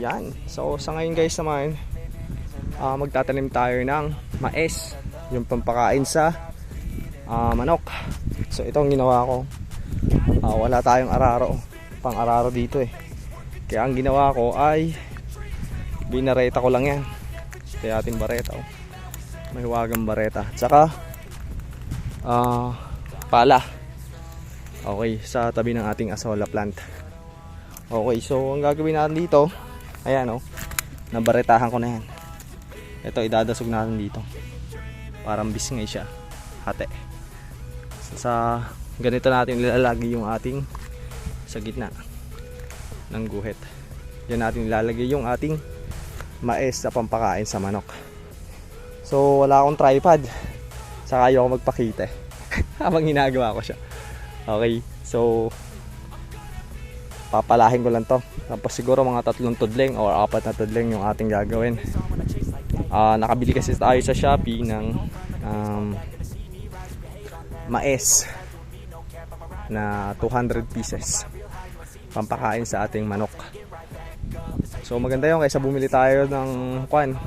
Yan. So sa ngayon guys naman, ah, magtatanim tayo ng mais. Yung pampakain sa ah, manok. So ito ang ginawa ko. Ah, wala tayong araro. Pang araro dito eh. Kaya ang ginawa ko ay binareta ko lang yan. Kaya ating bareta. Oh. May huwagang bareta. Tsaka ah, pala. Okay, sa tabi ng ating asola plant. Okay, so ang gagawin natin dito, ayan oh, nabaretahan ko na yan. Ito, idadasog natin dito. Parang bisngay siya. Hate. So, sa ganito natin ilalagay yung ating sa gitna ng guhit. Yan natin ilalagay yung ating mais sa pampakain sa manok. So, wala akong tripod. Saka ayaw magpakita eh. Habang ginagawa ko siya. Okay, so papalahin ko lang to. Tapos siguro mga tatlong tudling or apat na tudling yung ating gagawin. Ah, nakabili kasi tayo sa Shopee ng um, mais na 200 pieces. Pampakain sa ating manok. So maganda yun kaysa bumili tayo ng kwan.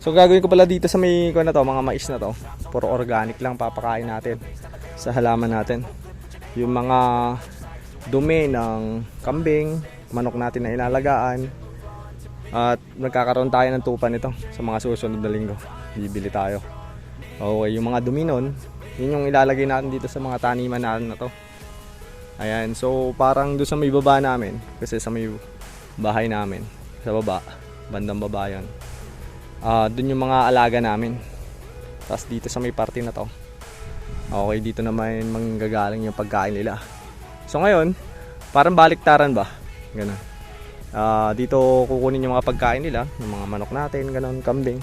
So gagawin ko pala dito sa may kwan na to mga mais na to. Puro organic lang papakain natin sa halaman natin. Yung mga dumi ng kambing, manok natin na inalagaan. At magkakaroon tayo ng tupa nito sa mga susunod na linggo. Bibili tayo. Okay, yung mga dumi nun, yun yung ilalagay natin dito sa mga taniman natin na to. Ayan, so parang doon sa may baba namin, kasi sa may bahay namin, sa baba, bandang baba yun. Ah, doon yung mga alaga namin. Tapos dito sa may party na to, Okay, dito naman manggagaling yung pagkain nila. So ngayon, parang baliktaran ba? Ganun. Ah, dito kukunin yung mga pagkain nila, yung mga manok natin, ganun, kambing.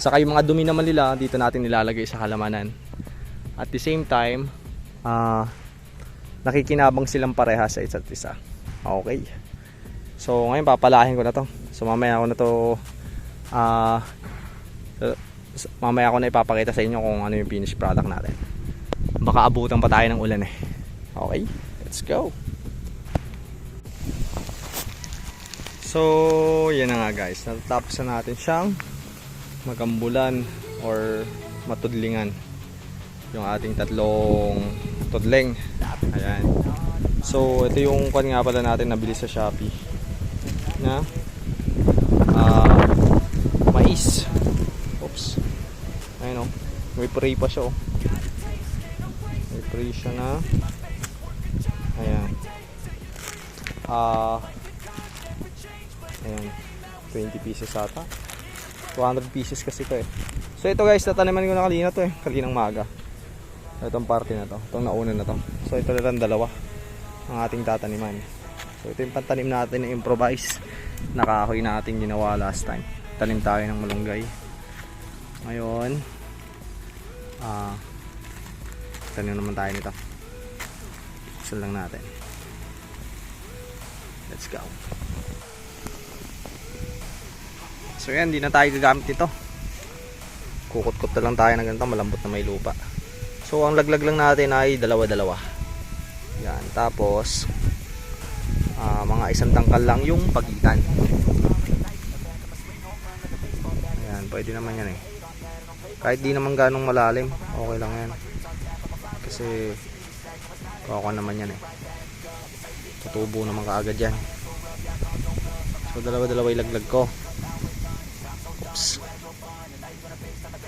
Saka yung mga dumi naman nila, dito natin nilalagay sa halamanan. At the same time, ah, nakikinabang silang pareha sa isa't isa. Okay. So ngayon papalahin ko na to. So mamaya ako na to ah mamaya ko na ipapakita sa inyo kung ano yung finished product natin. Baka abutan pa tayo ng ulan eh. Okay, let's go. So, yan na nga guys. Natatapos na natin siyang magambulan or matudlingan yung ating tatlong tudling. Ayan. So, ito yung kwan nga pala natin nabili sa Shopee na ah mais. Oops. Ayun o. May pray pa siya o. May pray siya na. Ah. ayan. 20 pieces ata. 200 pieces kasi to eh. So ito guys, tataniman ko na kanina to eh. Kalinang maga. Itong party na to. Itong nauna na to. So ito na lang dalawa. Ang ating tataniman. So ito yung pantanim natin na improvise. Nakahoy natin ginawa last time. Tanim tayo ng malunggay. Ngayon, ah, tanim naman tayo nito. Buksan lang natin. Let's go. So yan, di na tayo gagamit nito. Kukot-kot na lang tayo ng ganito, malambot na may lupa. So ang laglag lang natin ay dalawa-dalawa. Yan, tapos ah, mga isang tangkal lang yung pagitan. Ayan, pwede naman yan eh. Kahit di naman ganong malalim, okay lang yan. Kasi koko naman yan eh. Tutubo naman kaagad yan. So dalawa-dalawa ilaglag ko. Oops.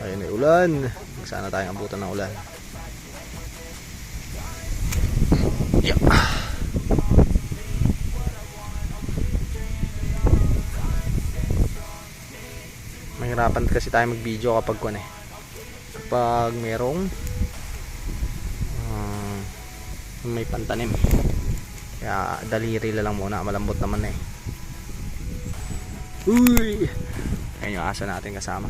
Ayun ay ulan. Sana tayong abutan ng ulan. Yeah. mahirapan kasi tayo mag video kapag kuan eh kapag merong ah, may pantanim kaya daliri la lang muna malambot naman eh. Uy! Ayun yung aso natin kasama.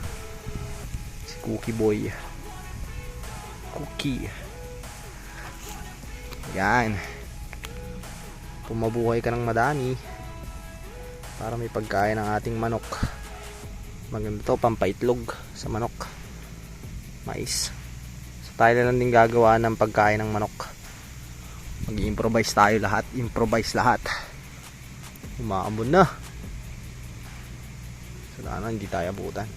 Si Cookie Boy. Cookie. Yan pumabuhay ka ng madami para may pagkain ng ating manok. Maganda to pampaitlog sa manok. Mais. So tayo na lang din gagawa ng pagkain ng manok mag improvise tayo lahat improvise lahat Umaambon na. Sana hindi tayo abutan.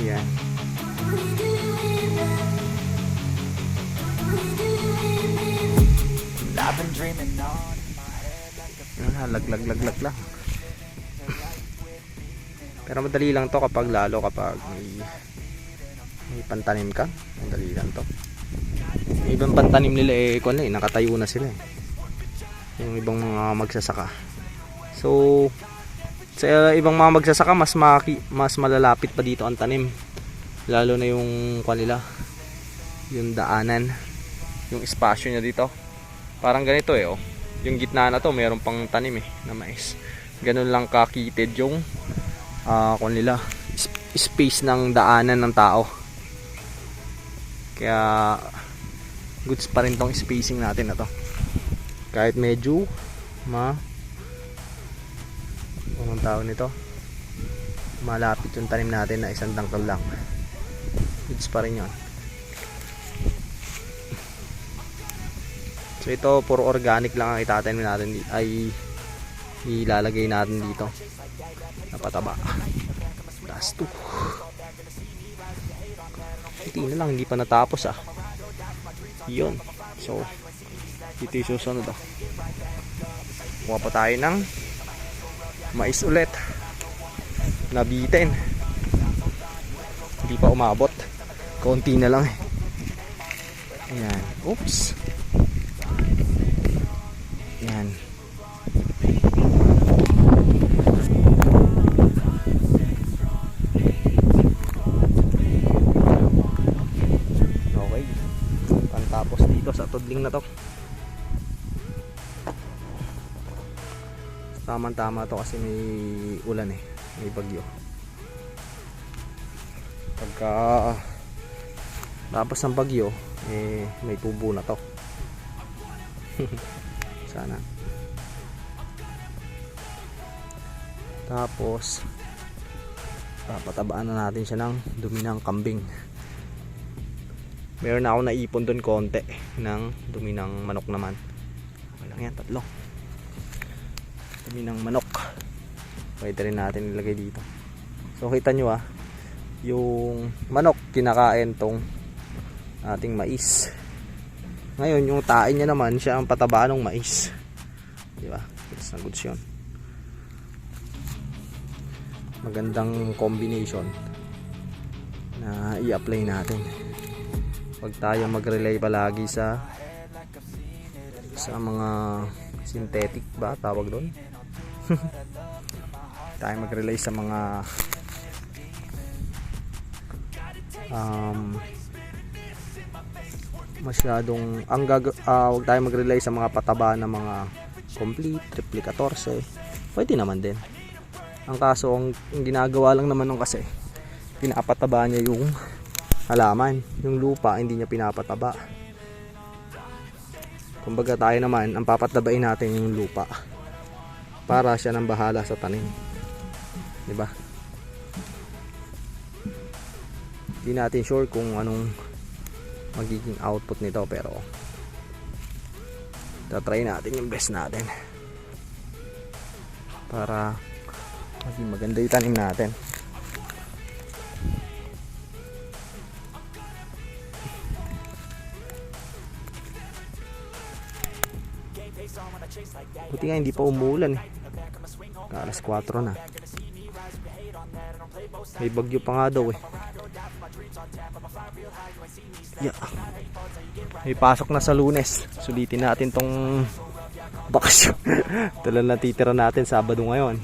Yan. I've been dreaming on Yan, laglag laglag lang. Pero madali lang to kapag lalo kapag may may pantanim ka. Madali lang to. Yung ibang pantanim nila eh, kung ano eh, nakatayo na sila eh. Yung ibang mga magsasaka. So, sa ibang mga magsasaka, mas maki, mas malalapit pa dito ang tanim. Lalo na yung kanila, yung daanan, yung espasyo niya dito. Parang ganito eh, oh. Yung gitna na to, meron pang tanim eh, na mais. Ganun lang kakitid yung ah kung nila, sp- space ng daanan ng tao. Kaya goods pa rin tong spacing natin na to. Kahit medyo ma anong tawag nito? Malapit yung tanim natin na isang dangkal lang. Goods pa rin yun. So ito puro organic lang ang itatanim natin ay ilalagay natin dito. Napataba. Last two. Hindi na lang, hindi pa natapos ah. Yun. So, dito yung susunod ah. Kuha pa tayo ng mais ulit. Nabitin. Hindi pa umabot. Konti na lang eh. Ayan. Oops. Dito sa tudling na to. Tamang tama to kasi may ulan eh. May bagyo. Pagka tapos ng bagyo, eh may tubo na to. Sana. Tapos papatabaan na natin siya ng dumi ng kambing. Meron na ako naipon doon konti ng dumi ng manok naman. Walang yan, tatlo. Dumi ng manok. Pwede rin natin ilagay dito. So kita nyo ah, yung manok kinakain tong ating mais. Ngayon, yung tain niya naman, siya ang pataba ng mais. Di ba? Goods na goods yun. Magandang combination na i-apply natin. Huwag tayo mag-rely palagi sa sa mga synthetic ba tawag doon? tayo mag-rely sa mga um, masyadong ang gag ah, wag tayo mag-rely sa mga pataba na mga complete, triple 14 pwede naman din ang kaso ang, ang ginagawa lang naman nung kasi pinapataba niya yung halaman. Yung lupa hindi niya pinapataba. Kumbaga tayo naman ang papatabain natin yung lupa para siya nang bahala sa tanim. Di ba hindi natin sure kung anong magiging output nito pero tatry natin yung best natin para maging maganda yung tanim natin buti nga hindi pa umuulan eh alas 4 na may bagyo pa nga daw eh Yeah. May pasok na sa lunes. Sulitin natin tong bakasyon. Lang natitira natin Sabado ngayon.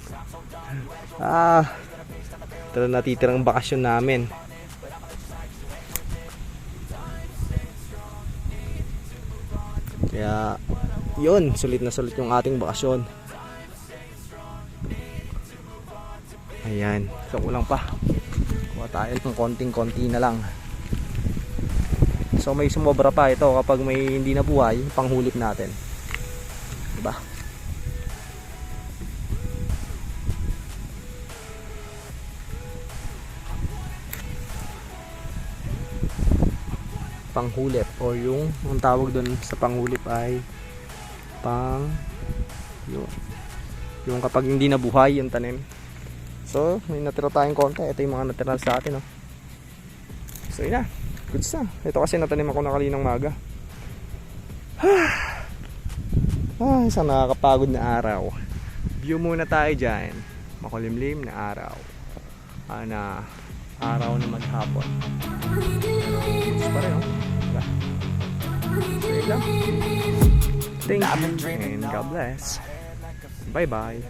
Ah, lang natitirang bakasyon namin. Kaya, yun, sulit na sulit yung ating bakasyon. Ayan, so kulang pa. Kuha tayo ng konting-konti na lang. So may sumobra pa ito kapag may hindi nabuhay, panghulip natin. Diba? panghulip o yung ang tawag doon sa panghulip ay pang yun. Yung kapag hindi nabuhay yung tanim. So may natira tayong konti. Ito yung mga natira sa atin oh. so yun na. Goods na. Ito kasi natanim ako na kaninang maga. Ah isang nakakapagod na araw. View muna tayo dyan. Makulimlim na araw. Ah, na araw na maghapon. Pero goods pa rin oh. Diba? Yun lang. Thank you and God bless. Bye bye.